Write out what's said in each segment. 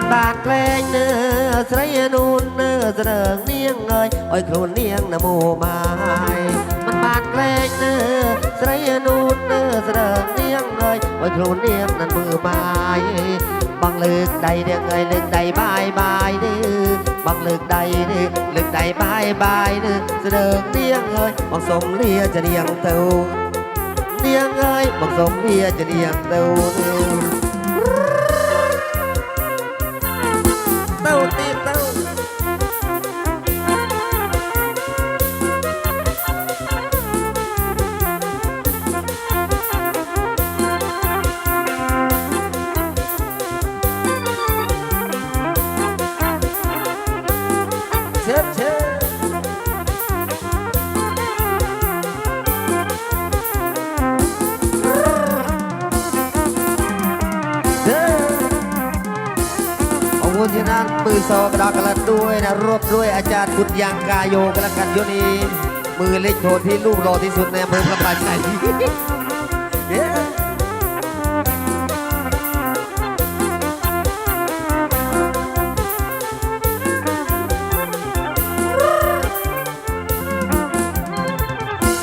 มันบานแกล้งเนื้อสระยนูนเนื้อเสดิงเนียงเอ้ยอ้อยคลนเนียงนะโมไม้มันบานแกล้งเนื้อสระยนูนเนื้อเสดิงเนียงเอ้ยอ้อยคลนเนียงนั่นมือไม้บังเลิกใดเดียงเอ้ยเลิกใดบายบายเด้อบังเลิกใดเด้อเลิกใดบายบายเด้อเสดิงเนียงเอ้ยบังสมเลียจะเนียงเต้าเนียงเอ้ยบอกสมเพียจะเนียงเต้า เชิญเชิญเชิญขอบคุณที่นั่นมือสอกระดากระด้วยนะรวบด้วยอาจารย์บุญยังกายโยกระกันโยนีมือเล็กโทนที่ลูกรอที่สุดในอำเภอพระปางชัยเย้กันลับบังกรอบปีพรึกบังในกระใบเต้าเส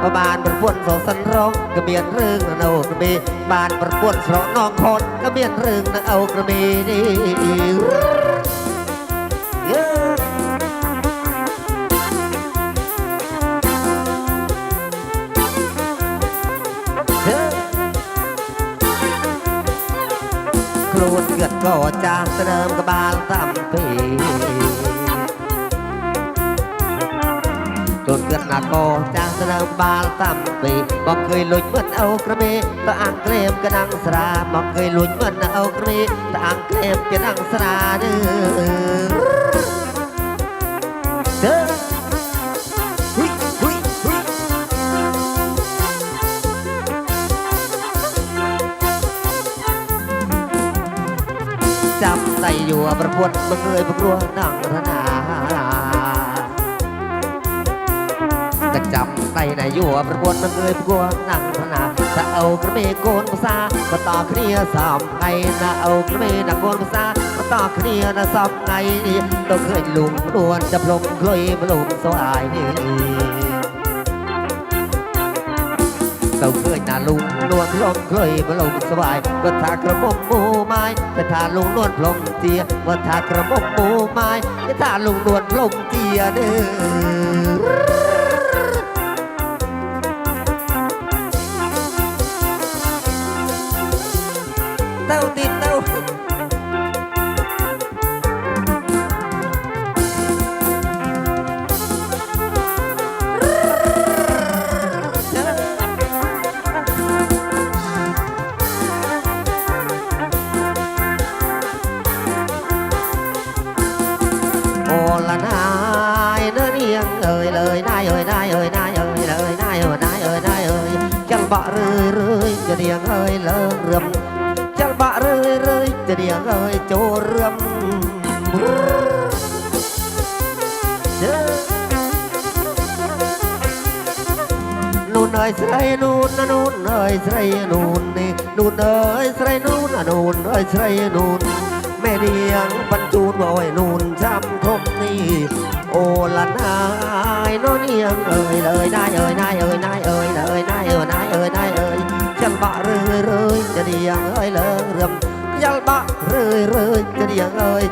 บากระดานบปันแค่กระเวกระเดิบห้องเอ้บังเพียกรูใบบางเพียกหมูเสองเหลือบักเพียงหลักรูใบบางเพียงหมูเสลิกหลงประบานประพวนโสสันร้องกระเบียนเรื่องนะเอากระบีบานประพวนสระน้องคนกระเบียนเรื่องนะเอากระบีนี่เย้เฮ้ยครูเกิดก็จางเสดิมกระบาลตำปีจนสามบาลตั้มปี ដូនគិតណាកោចាស់ស្នៅបាលតាំពីមកឃើញលួចមិនអូក្រមេតអាំងក្រែមកណ្ដាំងស្រាមកឃើញលួចមិនអូក្រមេតអាំងក្រែមកណ្ដាំងស្រានឺទៅហ៊ុយហ៊ុយហ៊ុយចាំតែយួរប្រពន្ធមកឃើញប្រគ្រោះដល់រណ ประพวนบังเคยปวนังธนาจำได้ในยั่วประบวนมันเลยประกวงนั่งพนาถ้าเอากระเมโกนภาษามาต่อเคลียสามไงนะเอากระเมนักโกนภาษามาต่อเคลียนะสามไงนี่ต้องเคยลุงนวลจะพลงเคยมาลุงสวายนี่เราเคยนาลุงนวลลงเคยมาลุงสวายก็ทากระบอกหมูไม้ก็ทาลุงนวลพลงเตียว่าทากระบอกหมูไม้ก็ทาลุงนวลพลงเตียเด้อ เต้าติดเต้าโอละนายเนื้อเนียงเอ่ยเลยนายเจะเดียงเอ่ยโจเรื่อมนูนเอ้ยใส่นูนนะนูนเอ้ยใส่นูนนี่นูนเอ้ยใส่นูนนะนูนเอ้ยใส่นูนแม่เดียงบรรจูนบ่อยนูนช้ำคมนี่โอละนายโนเนียงเอ้ยเลยนายเอ้ยนายเอ้ยนายเอ้ยเล เดียงเอ้ย